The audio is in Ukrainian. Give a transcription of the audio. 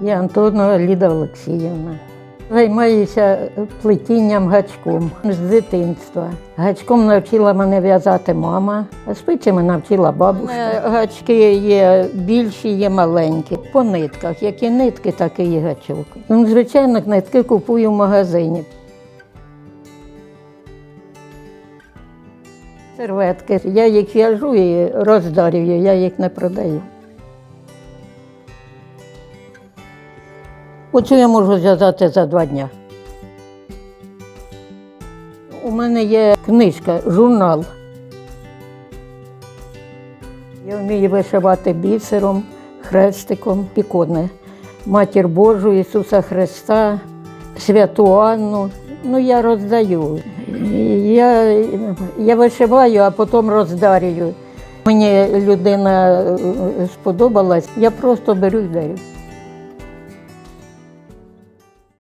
Я Антонова Ліда Олексіївна. Займаюся плетінням гачком з дитинства. Гачком навчила мене в'язати мама, а спицями навчила бабуся. Гачки є більші, є маленькі. По нитках. Які нитки, так і гачок. Ну, звичайно, нитки купую в магазині. Серветки. Я їх в'яжу і роздарюю, я їх не продаю. Оцю я можу зв'язати за два дні. У мене є книжка, журнал. Я вмію вишивати бісером, хрестиком, ікони. Матір Божу, Ісуса Христа, Святу Анну. Ну, я роздаю. Я, я вишиваю, а потім роздарюю. Мені людина е, сподобалась, я просто беру і дарю.